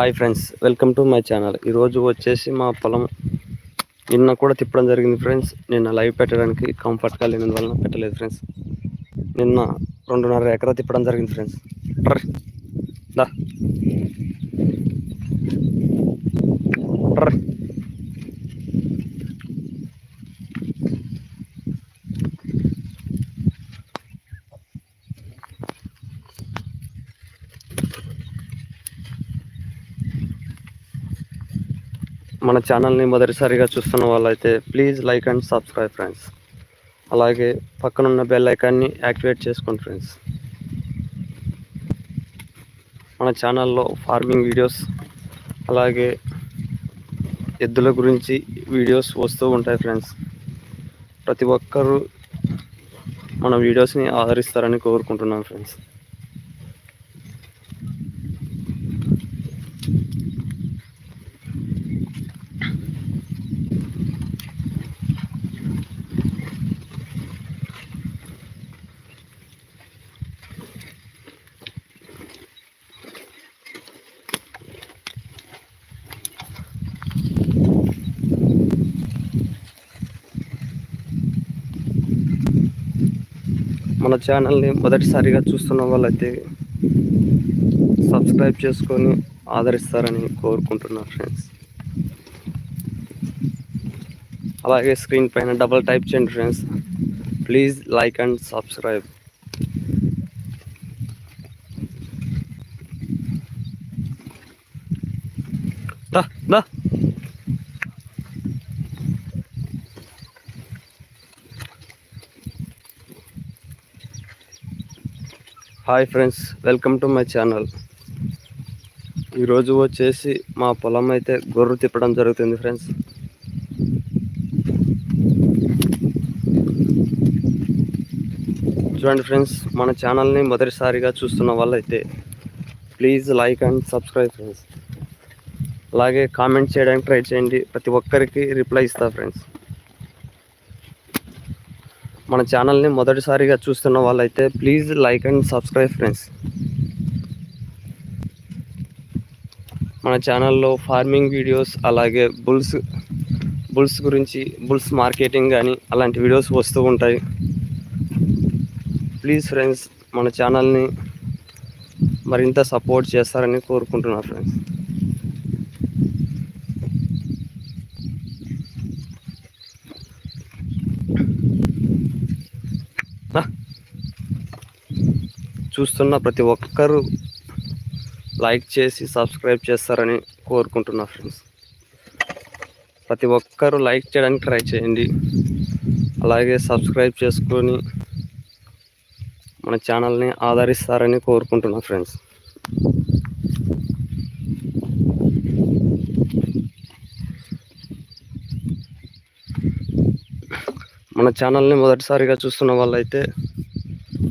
Hi friends welcome to my channel. ఈరోజు వచ్చేసి మా పొలం నిన్న కూడా తిప్పడం జరిగింది ఫ్రెండ్స్. నిన్న లైవ్ పెట్టడానికి కంఫర్ట్గా లేనందువలన పెట్టలేదు ఫ్రెండ్స్. నిన్న రెండున్నర ఎకరా తిప్పడం జరిగింది ఫ్రెండ్స్. దా ట్రర్ మన ఛానల్ని మొదటిసారిగా చూస్తున్న వాళ్ళైతే please like and subscribe friends. అలాగే పక్కనున్న బెల్ ఐకాన్ని యాక్టివేట్ చేసుకోండి ఫ్రెండ్స్. మన ఛానల్లో ఫార్మింగ్ వీడియోస్ అలాగే ఎద్దుల గురించి వీడియోస్ వస్తూ ఉంటాయి ఫ్రెండ్స్. ప్రతి ఒక్కరూ మన వీడియోస్ని ఆదరిస్తారని కోరుకుంటున్నాం ఫ్రెండ్స్. ఛానల్ని మొదటిసారిగా చూస్తున్న వాళ్ళైతే సబ్స్క్రైబ్ చేసుకొని ఆదరిస్తారని కోరుకుంటున్నాను ఫ్రెండ్స్ అలాగే స్క్రీన్ పైన డబల్ టైప్ చేయండి friends please like and subscribe the the. Hi friends welcome to my channel. ఈరోజు వచ్చేసి మా పొలం అయితే గొర్రె తిప్పడం జరుగుతుంది ఫ్రెండ్స్. చూడండి ఫ్రెండ్స్ మన ఛానల్ని మొదటిసారిగా చూస్తున్న వాళ్ళైతే please like and subscribe friends. అలాగే కామెంట్ చేయడానికి ట్రై చేయండి. ప్రతి ఒక్కరికి రిప్లై ఇస్తా ఫ్రెండ్స్. మన ఛానల్ని మొదటిసారిగా చూస్తున్న వాళ్ళైతే please like and subscribe friends మన ఛానల్లో ఫార్మింగ్ వీడియోస్ అలాగే బుల్స్ బుల్స్ గురించి బుల్స్ మార్కెటింగ్ కానీ అలాంటి వీడియోస్ వస్తూ ఉంటాయి. ప్లీజ్ ఫ్రెండ్స్ మన ఛానల్ని మరింత సపోర్ట్ చేస్తారని కోరుకుంటున్నా ఫ్రెండ్స్ చూస్తున్న ప్రతి ఒక్కరూ లైక్ చేసి సబ్స్క్రైబ్ చేస్తారని కోరుకుంటున్నా ఫ్రెండ్స్. ప్రతి ఒక్కరూ లైక్ చేయడానికి ట్రై చేయండి. అలాగే సబ్స్క్రైబ్ చేసుకొని మన ఛానల్ని ఆదరిస్తారని కోరుకుంటున్నా ఫ్రెండ్స్. మన ఛానల్ని మొదటిసారిగా చూస్తున్న వాళ్ళైతే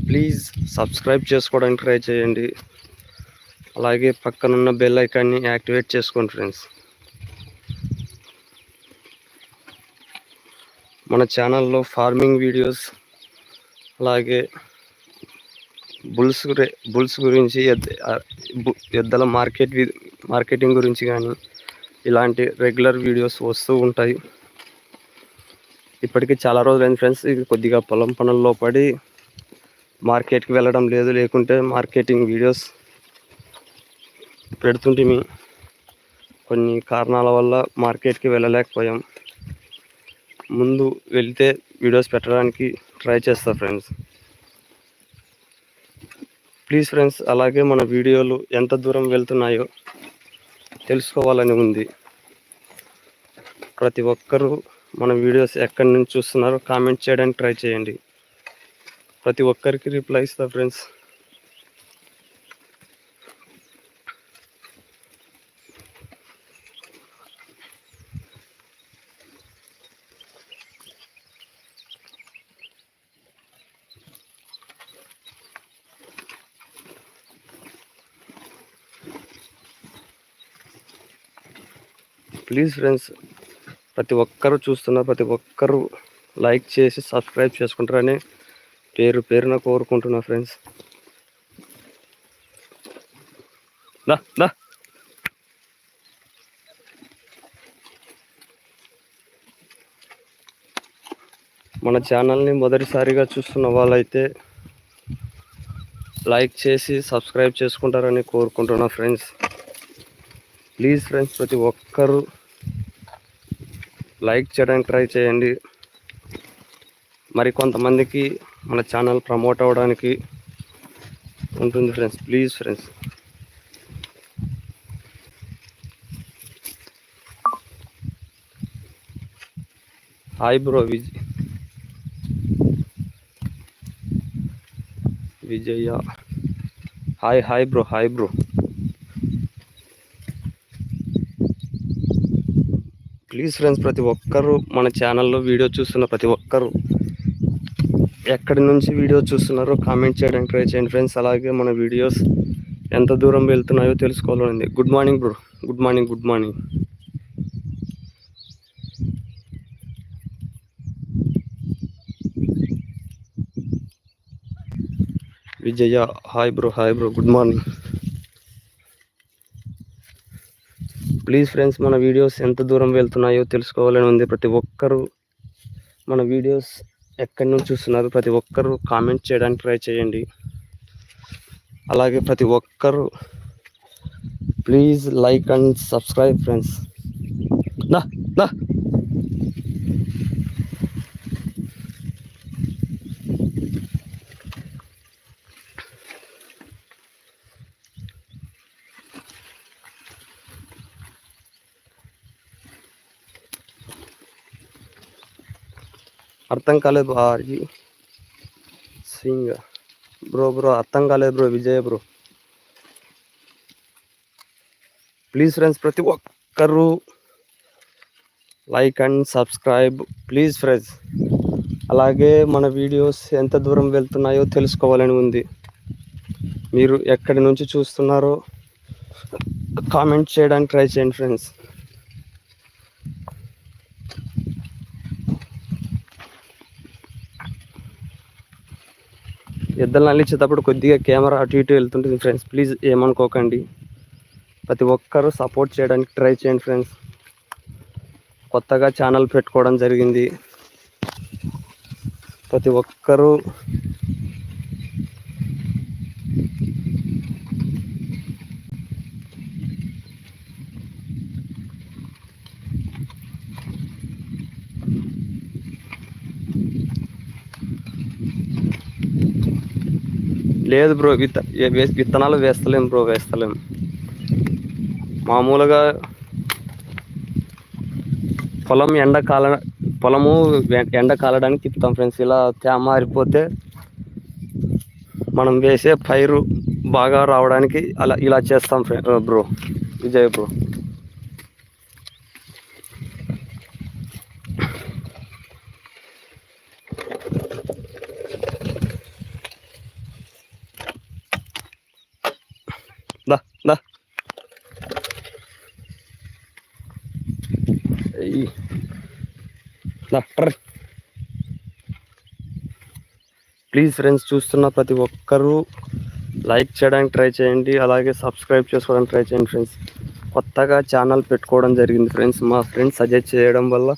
ప్లీజ్ సబ్స్క్రైబ్ చేసుకోవడానికి ట్రై చేయండి. అలాగే పక్కనున్న బెల్ ఐకాన్ని యాక్టివేట్ చేసుకోండి ఫ్రెండ్స్. మన ఛానల్లో ఫార్మింగ్ వీడియోస్ అలాగే బుల్స్ బుల్స్ గురించి ఎద్దల మార్కెట్ మార్కెటింగ్ గురించి కానీ ఇలాంటి రెగ్యులర్ వీడియోస్ వస్తూ ఉంటాయి. ఇప్పటికీ చాలా రోజులైంది ఫ్రెండ్స్ ఇది కొద్దిగా పొలం పనుల్లో పడి మార్కెట్కి వెళ్ళడం లేదు లేకుంటే మార్కెటింగ్ వీడియోస్ పెడుతుంటిమి కొన్ని కారణాల వల్ల మార్కెట్కి వెళ్ళలేకపోయాం. ముందు వెళ్తే వీడియోస్ పెట్టడానికి ట్రై చేస్తా ఫ్రెండ్స్. ప్లీజ్ ఫ్రెండ్స్ అలాగే మన వీడియోలు ఎంత దూరం వెళ్తున్నాయో తెలుసుకోవాలని ఉంది. ప్రతి ఒక్కరూ మన వీడియోస్ ఎక్కడి నుంచి చూస్తున్నారో కామెంట్ చేయడానికి ట్రై చేయండి. ప్రతి ఒక్కరికి రిప్లై ఇస్తా ఫ్రెండ్స్ ప్లీజ్ ఫ్రెండ్స్ ప్రతి ఒక్కరూ చూస్తున్నారు ప్రతి ఒక్కరు లైక్ చేసి సబ్స్క్రైబ్ చేసుకుంటారని పేరు పేరున కోరుకుంటున్నా ఫ్రెండ్స్. దా దా. మన ఛానల్ని మొదటిసారిగా చూస్తున్న వాళ్ళైతే లైక్ చేసి సబ్స్క్రైబ్ చేసుకుంటారని కోరుకుంటున్నా ఫ్రెండ్స్. ప్లీజ్ ఫ్రెండ్స్ ప్రతి ఒక్కరూ లైక్ చేయడానికి ట్రై చేయండి. మరి కొంతమందికి మన ఛానల్ ప్రమోట్ అవ్వడానికి ఉంటుంది friends. Please friends. Hi bro Vij Vijaya. Hi hi bro hi bro. Please friends ప్రతి ఒక్కరూ మన ఛానల్లో వీడియో చూస్తున్న ప్రతి ఒక్కరూ ఎక్కడి నుంచి వీడియో చూస్తున్నారో కామెంట్ చేయడానికి ట్రై చేయండి ఫ్రెండ్స్ అలాగే మన వీడియోస్ ఎంత దూరం వెళ్తున్నాయో తెలుసుకోవాలని good morning bro good morning good morning Vijaya hi bro hi bro good morning please friends మన వీడియోస్ ఎంత దూరం వెళ్తున్నాయో తెలుసుకోవాలని ఉంది ప్రతి ఒక్కరూ మన వీడియోస్ ఎక్కడి నుంచి చూస్తున్నారు? ప్రతి ఒక్కరూ కామెంట్ చేయడానికి ట్రై చేయండి. అలాగే ప్రతి ఒక్కరూ please like and subscribe friends. నా నా అర్థం కాలేదు ఆర్జీ. సింగ్. బ్రో బ్రో అర్థం కాలేదు bro Vijaya bro. Please friends ప్రతి ఒక్కరూ like and subscribe. Please friends అలాగే మన వీడియోస్ ఎంత దూరం వెళ్తున్నాయో తెలుసుకోవాలని ఉంది. మీరు ఎక్కడి నుంచి చూస్తున్నారో కామెంట్ చేయడానికి ట్రై చేయండి ఫ్రెండ్స్. ఎద్దలు అల్లించేటప్పుడు కొద్దిగా కెమెరా అటు ఇటు వెళ్తుంటుంది ఫ్రెండ్స్. ప్లీజ్ ఏమనుకోకండి. ప్రతి ఒక్కరూ సపోర్ట్ చేయడానికి ట్రై చేయండి ఫ్రెండ్స్. కొత్తగా ఛానల్ పెట్టుకోవడం జరిగింది. ప్రతి ఒక్కరూ లేదు బ్రో విత్త విత్తనాలు వేస్తలేం బ్రో వేస్తలేము మామూలుగా పొలం ఎండ కాల పొలము ఎండ కాలడానికి తిప్పుతాం ఫ్రెండ్స్. ఇలా తేమ మారిపోతే మనం వేసే పైరు బాగా రావడానికి అలా ఇలా చేస్తాం bro. Vijay bro. Please friends చూస్తున్న ప్రతి ఒక్కరూ లైక్ చేయడానికి ట్రై చేయండి. అలాగే సబ్స్క్రైబ్ చేసుకోవడానికి ట్రై చేయండి ఫ్రెండ్స్. కొత్తగా ఛానల్ పెట్టుకోవడం జరిగింది ఫ్రెండ్స్. మా ఫ్రెండ్స్ సజెస్ట్ చేయడం వల్ల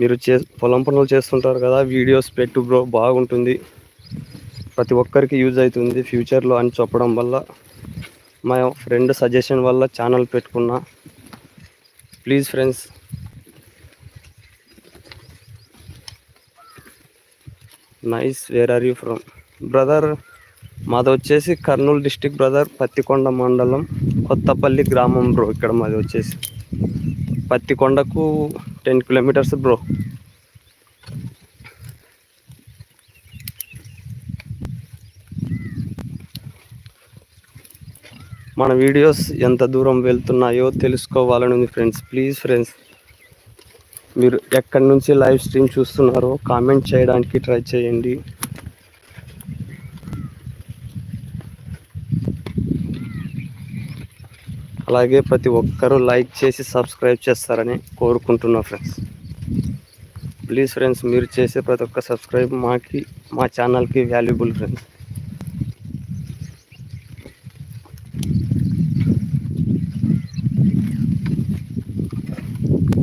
మీరు చే పొలం పనులు చేస్తుంటారు కదా వీడియోస్ పెట్టు బ్రో బాగుంటుంది. ప్రతి ఒక్కరికి యూజ్ అవుతుంది ఫ్యూచర్లో అని చెప్పడం వల్ల. మా ఫ్రెండ్ సజెషన్ వల్ల ఛానల్ పెట్టుకున్నా. Please friends. Nice where are you from? Brother మాది వచ్చేసి కర్నూలు డిస్టిక్ బ్రదర్ పత్తికొండ మండలం కొత్తపల్లి గ్రామం బ్రో. ఇక్కడ మాది వచ్చేసి పత్తికొండకు టెన్ కిలోమీటర్స్ బ్రో. మన వీడియోస్ ఎంత దూరం వెళ్తున్నాయో తెలుసుకోవాలని ఉంది ఫ్రెండ్స్. ప్లీజ్ ఫ్రెండ్స్ మీరు ఎక్కడి నుంచి లైవ్ స్ట్రీమ్ చూస్తున్నారో కామెంట్ చేయడానికి ట్రై చేయండి. అలాగే ప్రతి ఒక్కరూ లైక్ చేసి సబ్స్క్రైబ్ చేస్తారని కోరుకుంటున్నా ఫ్రెండ్స్. ప్లీజ్ ఫ్రెండ్స్ మీరు చేసే ప్రతి ఒక్క సబ్స్క్రైబ్ మాకి మా ఛానల్కి వాల్యుబుల్ ఫ్రెండ్స్.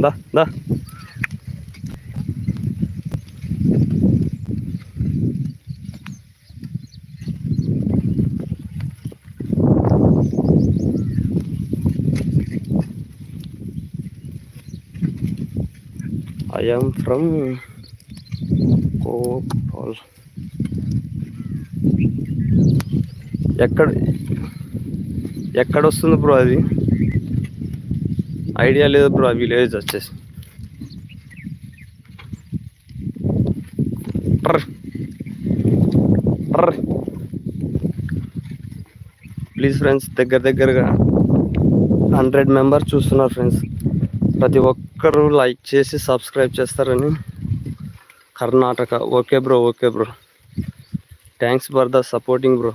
దా దా I am from Gopal. ఎక్కడ ఎక్కడ వస్తుంది బ్రో అది ఐడియా లేదు బ్రో ఆ విలేజ్ వచ్చేసి. ప్లీజ్ ఫ్రెండ్స్ దగ్గర దగ్గరగా హండ్రెడ్ మెంబర్స్ చూస్తున్నారు ఫ్రెండ్స్ ప్రతి ఒక్కరూ లైక్ చేసి సబ్స్క్రైబ్ చేస్తారని Karnataka. Okay bro okay bro thanks for the supporting bro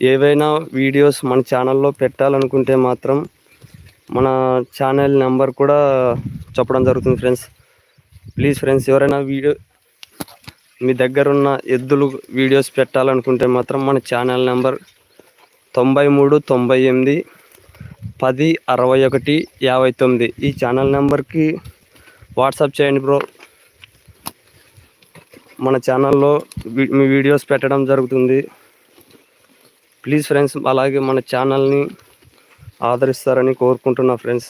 ఏవైనా వీడియోస్ మన ఛానల్లో పెట్టాలనుకుంటే మాత్రం మన ఛానల్ నెంబర్ కూడా చెప్పడం జరుగుతుంది ఫ్రెండ్స్. ప్లీజ్ ఫ్రెండ్స్ ఎవరైనా వీడియో మీ దగ్గర ఉన్న ఎద్దులు వీడియోస్ పెట్టాలనుకుంటే మాత్రం మన ఛానల్ నెంబర్ తొంభై మూడు తొంభై ఎనిమిది పది అరవై ఒకటి యాభై తొమ్మిది. ఈ ఛానల్ నెంబర్కి వాట్సాప్ చేయండి బ్రో. మన ఛానల్లో మీ వీడియోస్ పెట్టడం జరుగుతుంది. ప్లీజ్ ఫ్రెండ్స్ అలాగే మన ఛానల్ని ఆదరిస్తారని కోరుకుంటున్నా ఫ్రెండ్స్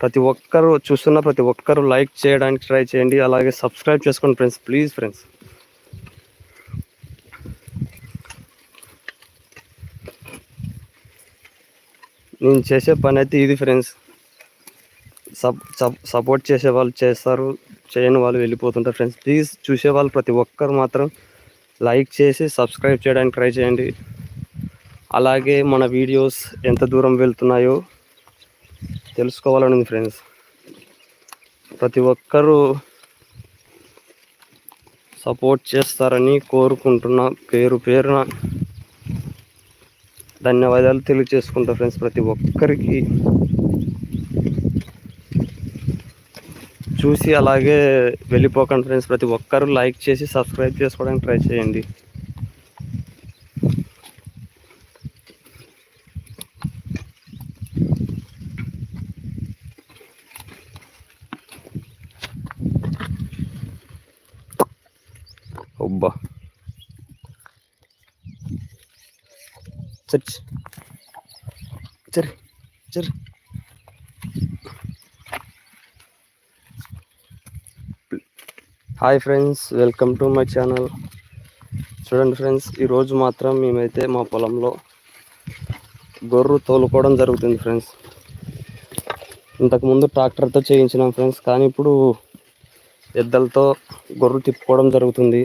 ప్రతి ఒక్కరు చూస్తున్న ప్రతి ఒక్కరు లైక్ చేయడానికి ట్రై చేయండి అలాగే సబ్స్క్రైబ్ చేసుకోండి ఫ్రెండ్స్ ప్లీజ్ ఫ్రెండ్స్ నేను చేసే పని అయితే ఇది ఫ్రెండ్స్ సప్ సపోర్ట్ చేసే వాళ్ళు చేస్తారు చేయని వాళ్ళు వెళ్ళిపోతుంటారు ఫ్రెండ్స్ ప్లీజ్ చూసే వాళ్ళు ప్రతి ఒక్కరు మాత్రం లైక్ చేసి సబ్స్క్రైబ్ చేయడానికి ట్రై చేయండి. అలాగే మన వీడియోస్ ఎంత దూరం వెళ్తున్నాయో తెలుసుకోవాలని ఫ్రెండ్స్. ప్రతి ఒక్కరూ సపోర్ట్ చేస్తారని కోరుకుంటున్నా. పేరు పేరున ధన్యవాదాలు తెలియజేసుకుంటా ఫ్రెండ్స్ ప్రతి ఒక్కరికి. చూసి అలాగే వెళ్ళిపోకండి ఫ్రెండ్స్. ప్రతి ఒక్కరు లైక్ చేసి సబ్స్క్రైబ్ చేసుకోవడానికి ట్రై చేయండి. ఒబ్బా church hi friends welcome to my channel చూడండి ఫ్రెండ్స్ ఈరోజు మాత్రం మేమైతే మా పొలంలో గొర్రు తోలుకోవడం జరుగుతుంది ఫ్రెండ్స్ ఇంతకుముందు ట్రాక్టర్తో చేయించినాం ఫ్రెండ్స్ కానీ ఇప్పుడు ఎద్దలతో గొర్రు తిప్పుకోవడం జరుగుతుంది.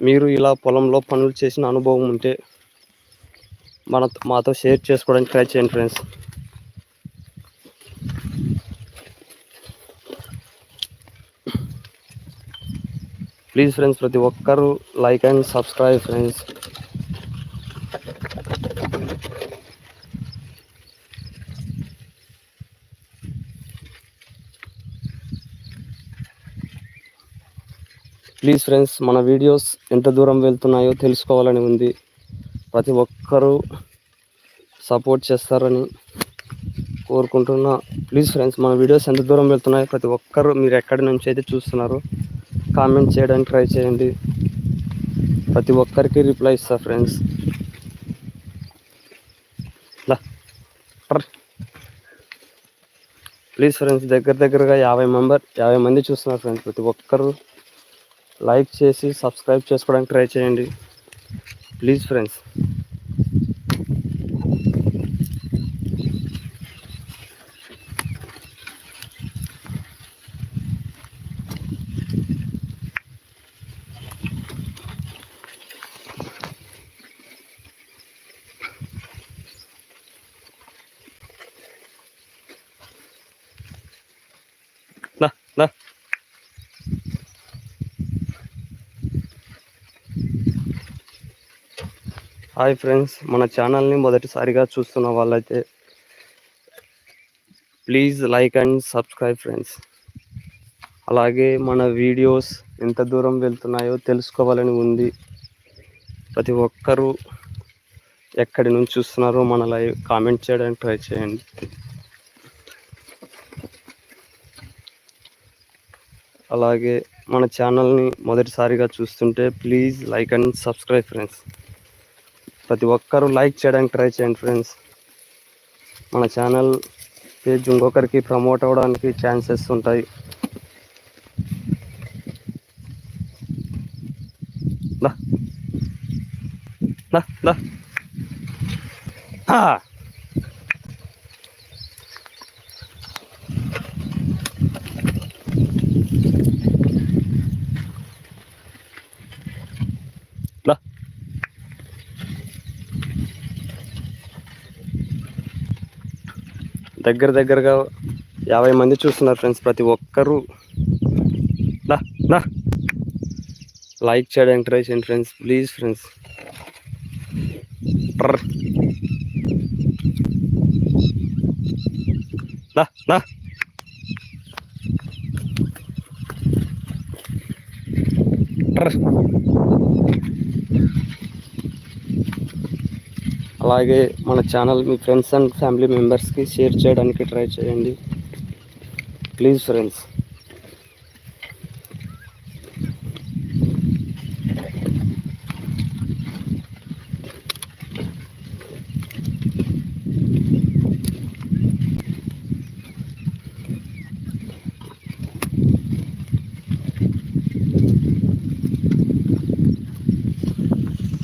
మీరు ఇలా పొలంలో పనులు చేసిన అనుభవం ఉంటే మన మాతో షేర్ చేసుకోవడానికి ట్రై చేయండి ఫ్రెండ్స్ ప్లీజ్ ఫ్రెండ్స్ ప్రతి ఒక్కరు like and subscribe friends please friends మన వీడియోస్ ఎంత దూరం వెళ్తున్నాయో తెలుసుకోవాలని ఉంది. ప్రతి ఒక్కరూ సపోర్ట్ చేస్తారని కోరుకుంటున్నా. ప్లీజ్ ఫ్రెండ్స్ మన వీడియోస్ ఎంత దూరం వెళ్తున్నాయో ప్రతి ఒక్కరు మీరు ఎక్కడి నుంచి అయితే చూస్తున్నారు కామెంట్ చేయడానికి ట్రై చేయండి. ప్రతి ఒక్కరికి రిప్లై ఇస్తా ఫ్రెండ్స్ ప్లీజ్ ఫ్రెండ్స్ దగ్గర దగ్గరగా యాభై మెంబర్ యాభై మంది చూస్తున్నారు ఫ్రెండ్స్ ప్రతి ఒక్కరు లైక్ చేసి సబ్స్క్రైబ్ చేసుకోవడానికి ట్రై చేయండి. ప్లీజ్ ఫ్రెండ్స్ దా హాయ్ ఫ్రెండ్స్ మన ఛానల్ని మొదటిసారిగా చూస్తున్న వాళ్ళైతే please like and subscribe friends అలాగే మన వీడియోస్ ఎంత దూరం వెళ్తున్నాయో తెలుసుకోవాలని ఉంది. ప్రతి ఒక్కరూ ఎక్కడి నుంచి చూస్తున్నారో మన లైవ్ కామెంట్ చేయడానికి ట్రై చేయండి. అలాగే మన ఛానల్ని మొదటిసారిగా చూస్తుంటే please like and subscribe friends. ప్రతి ఒక్కరూ లైక్ చేయడానికి ట్రై చేయండి ఫ్రెండ్స్. మన ఛానల్ పేజ్ ఇంకొకరికి ప్రమోట్ అవ్వడానికి ఛాన్సెస్ ఉంటాయి. దా. దగ్గర దగ్గరగా యాభై మంది చూస్తున్నారు ఫ్రెండ్స్ ప్రతి ఒక్కరూ. నా లైక్ చేయడానికి ట్రై చేయండి ఫ్రెండ్స్ ప్లీజ్ ఫ్రెండ్స్. దా దా. అలాగే మన ఛానల్ మీ ఫ్రెండ్స్ అండ్ ఫ్యామిలీ మెంబర్స్కి షేర్ చేయడానికి ట్రై చేయండి. Please friends.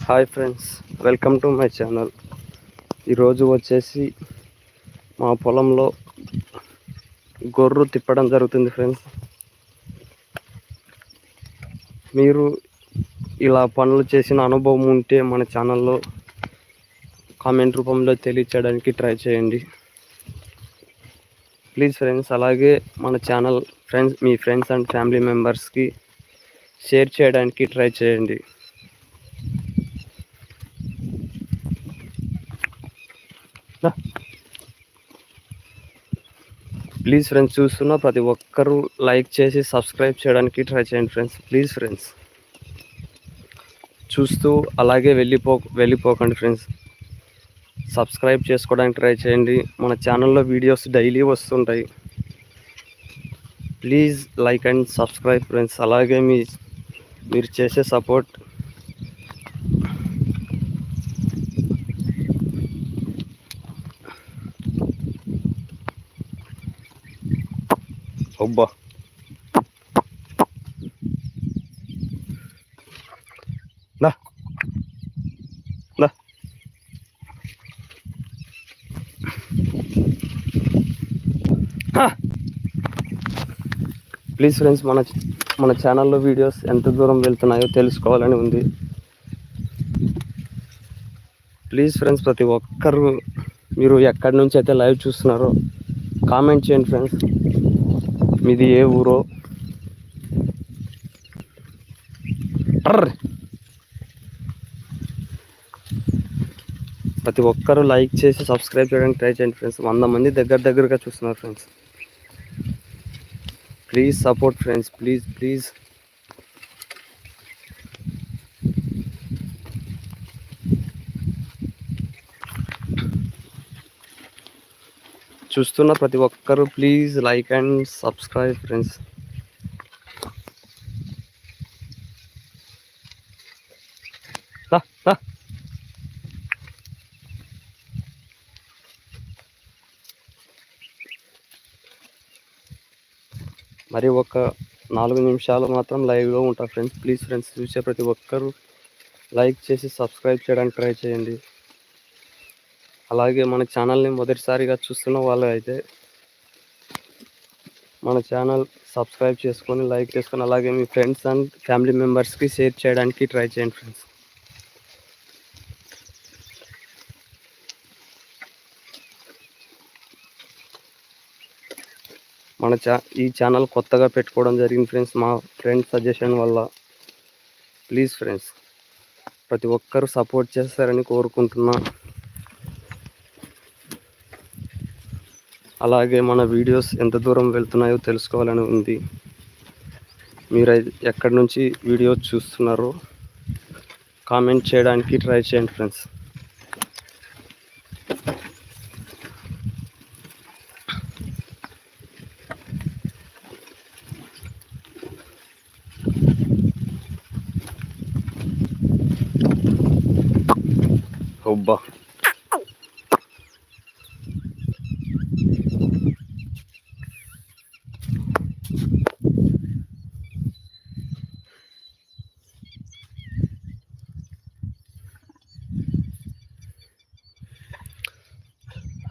Hi friends welcome to my channel ఈరోజు వచ్చేసి మా పొలంలో గొర్రు తిప్పడం జరుగుతుంది ఫ్రెండ్స్. మీరు ఇలా పనులు చేసిన అనుభవం ఉంటే మన ఛానల్లో కామెంట్ రూపంలో తెలియచేయడానికి ట్రై చేయండి. ప్లీజ్ ఫ్రెండ్స్ అలాగే మన ఛానల్ ఫ్రెండ్స్ మీ ఫ్రెండ్స్ అండ్ ఫ్యామిలీ మెంబర్స్కి షేర్ చేయడానికి ట్రై చేయండి. ప్లీజ్ ఫ్రెండ్స్ చూస్తున్న ప్రతి ఒక్కరూ లైక్ చేసి సబ్స్క్రైబ్ చేయడానికి ట్రై చేయండి ఫ్రెండ్స్ ప్లీజ్ ఫ్రెండ్స్ చూస్తూ అలాగే వెళ్ళిపో వెళ్ళిపోకండి ఫ్రెండ్స్ సబ్స్క్రైబ్ చేసుకోవడానికి ట్రై చేయండి. మన ఛానల్లో వీడియోస్ డైలీ వస్తుంటాయి. Please like and subscribe friends అలాగే మీ మీరు చేసే సపోర్ట్ అబ్బా దా ప్లీజ్ ఫ్రెండ్స్ మన మన ఛానల్లో వీడియోస్ ఎంత దూరం వెళ్తున్నాయో తెలుసుకోవాలని ఉంది. ప్లీజ్ ఫ్రెండ్స్ ప్రతి ఒక్కరు మీరు ఎక్కడి నుంచి అయితే లైవ్ చూస్తున్నారో కామెంట్ చేయండి ఫ్రెండ్స్ మీది ఏ ఊరో? ప్రతి ఒక్కరూ లైక్ చేసి సబ్స్క్రైబ్ చేయడానికి ట్రై చేయండి ఫ్రెండ్స్. వంద మంది దగ్గర దగ్గరగా చూస్తున్నారు friends. Please support friends. Please please. చూస్తున్న ప్రతి ఒక్కరూ please like and subscribe friends. మరి ఒక నాలుగు నిమిషాలు మాత్రం లైవ్లో ఉంటా ఫ్రెండ్స్. ప్లీజ్ ఫ్రెండ్స్ చూసే ప్రతి ఒక్కరూ లైక్ చేసి సబ్స్క్రైబ్ చేయడానికి ట్రై చేయండి. అలాగే మన ఛానల్ని మొదటిసారిగా చూస్తున్న వాళ్ళు అయితే మన ఛానల్ సబ్స్క్రైబ్ చేసుకొని లైక్ చేసుకొని అలాగే మీ ఫ్రెండ్స్ అండ్ ఫ్యామిలీ మెంబర్స్కి షేర్ చేయడానికి ట్రై చేయండి ఫ్రెండ్స్ మన ఛా ఈ ఛానల్ కొత్తగా పెట్టుకోవడం జరిగింది ఫ్రెండ్స్ మా ఫ్రెండ్స్ సజెషన్ వల్ల ప్లీజ్ ఫ్రెండ్స్ ప్రతి ఒక్కరూ సపోర్ట్ చేస్తారని కోరుకుంటున్నాను అలాగే మన వీడియోస్ ఎంత దూరం వెళ్తున్నాయో తెలుసుకోవాలని ఉంది. మీరు ఎక్కడి నుంచి వీడియో చూస్తున్నారో కామెంట్ చేయడానికి ట్రై చేయండి friends. ఒబ్బా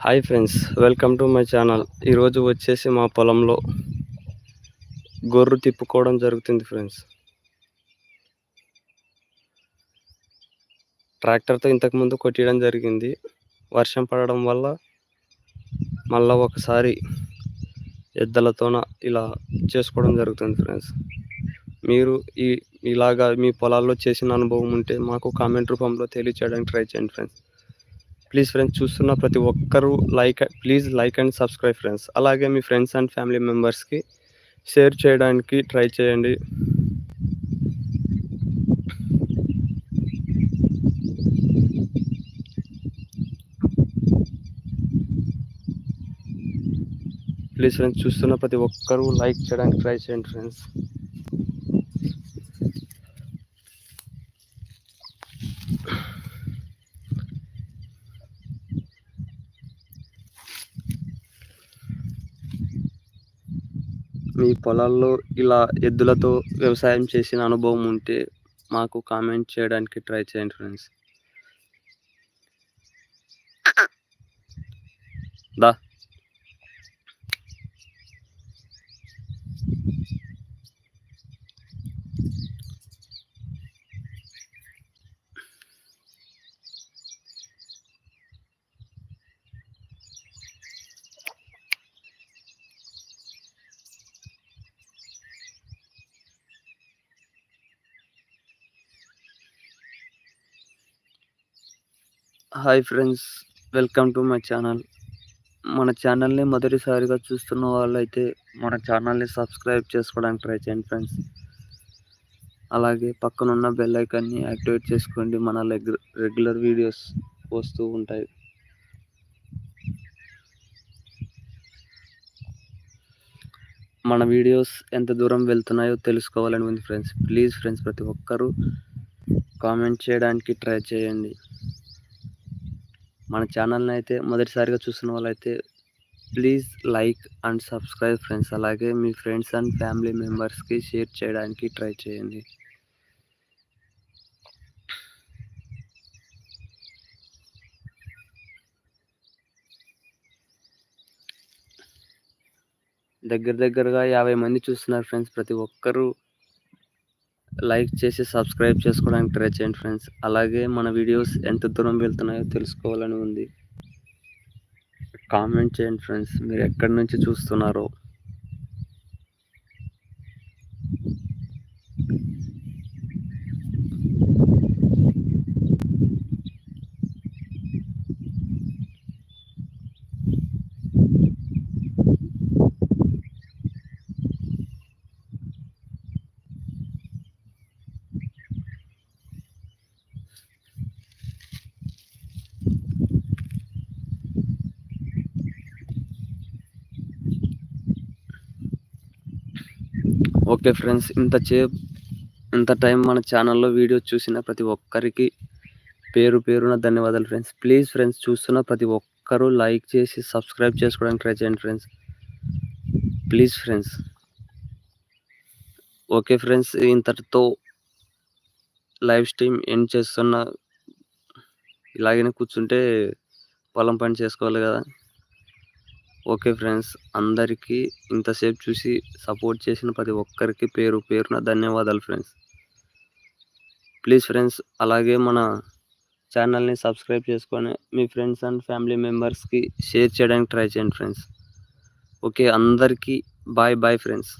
hi friends welcome to my channel. ఈరోజు వచ్చేసి మా పొలంలో గొర్రు తిప్పుకోవడం జరుగుతుంది ఫ్రెండ్స్. ట్రాక్టర్తో ఇంతకుముందు కొట్టడం జరిగింది. వర్షం పడడం వల్ల మళ్ళా ఒకసారి ఎద్దలతోన ఇలా చేసుకోవడం జరుగుతుంది ఫ్రెండ్స్. మీరు ఈ ఇలాగా మీ పొలాల్లో చేసిన అనుభవం ఉంటే మాకు కామెంట్ రూపంలో తెలియచేయడానికి ట్రై చేయండి ఫ్రెండ్స్. ప్లీజ్ ఫ్రెండ్స్ చూస్తున్న ప్రతి ఒక్కరూ like please like and subscribe friends అలాగే మీ ఫ్రెండ్స్ అండ్ ఫ్యామిలీ మెంబర్స్కి షేర్ చేయడానికి ట్రై చేయండి. ప్లీజ్ ఫ్రెండ్స్ చూస్తున్న ప్రతి ఒక్కరూ లైక్ చేయడానికి ట్రై చేయండి ఫ్రెండ్స్ మీ పొలాల్లో ఇలా ఎద్దులతో వ్యవసాయం చేసిన అనుభవం ఉంటే మాకు కామెంట్ చేయడానికి ట్రై చేయండి friends the. Hi friends welcome to my channel. మన ఛానల్ని మొదటిసారిగా చూస్తున్న వాళ్ళైతే మన ఛానల్ని సబ్స్క్రైబ్ చేసుకోవడానికి ట్రై చేయండి ఫ్రెండ్స్. అలాగే పక్కనున్న బెల్ ఐకాన్ని యాక్టివేట్ చేసుకోండి. మన రెగ్యులర్ వీడియోస్ వస్తూ ఉంటాయి. మన వీడియోస్ ఎంత దూరం వెళ్తున్నాయో తెలుసుకోవాలని ఉంది ఫ్రెండ్స్. ప్లీజ్ ఫ్రెండ్స్ ప్రతి ఒక్కరూ కామెంట్ చేయడానికి ట్రై చేయండి. మన ఛానల్ని అయితే మొదటిసారిగా చూస్తున్న వాళ్ళైతే please like and subscribe friends. అలాగే మీ ఫ్రెండ్స్ అండ్ ఫ్యామిలీ మెంబర్స్కి షేర్ చేయడానికి ట్రై చేయండి. దగ్గర దగ్గరగా యాభై మంది చూస్తున్నారు ఫ్రెండ్స్. ప్రతి ఒక్కరూ లైక్ చేసి సబ్స్క్రైబ్ చేసుకోవడానికి ట్రై చేయండి ఫ్రెండ్స్. అలాగే మన వీడియోస్ ఎంత దూరం వెళ్తున్నాయో తెలుసుకోవాలని ఉంది. కామెంట్ చేయండి ఫ్రెండ్స్ మీరు ఎక్కడి నుంచి చూస్తున్నారో. ఓకే ఫ్రెండ్స్ ఇంత చే ఇంత టైం మన ఛానల్లో వీడియో చూసిన ప్రతి ఒక్కరికి పేరు పేరున ధన్యవాదాలు ఫ్రెండ్స్. ప్లీజ్ ఫ్రెండ్స్ చూస్తున్న ప్రతి ఒక్కరూ లైక్ చేసి సబ్స్క్రైబ్ చేసుకోవడానికి ట్రై చేయండి friends. Please friends. Okay friends ఇంతటితో లైవ్ స్ట్రీమ్ ఎండ్ చేస్తున్న ఇలాగనే కూర్చుంటే పొలం పని చేసుకోవాలి కదా. ఓకే ఫ్రెండ్స్ అందరికీ ఇంతసేపు చూసి సపోర్ట్ చేసిన ప్రతి ఒక్కరికి పేరు పేరున ధన్యవాదాలు ఫ్రెండ్స్. ప్లీజ్ ఫ్రెండ్స్ అలాగే మన ఛానల్ని సబ్స్క్రైబ్ చేసుకొని మీ ఫ్రెండ్స్ అండ్ ఫ్యామిలీ మెంబర్స్కి షేర్ చేయడానికి ట్రై చేయండి ఫ్రెండ్స్. ఓకే అందరికీ బాయ్ బాయ్ ఫ్రెండ్స్.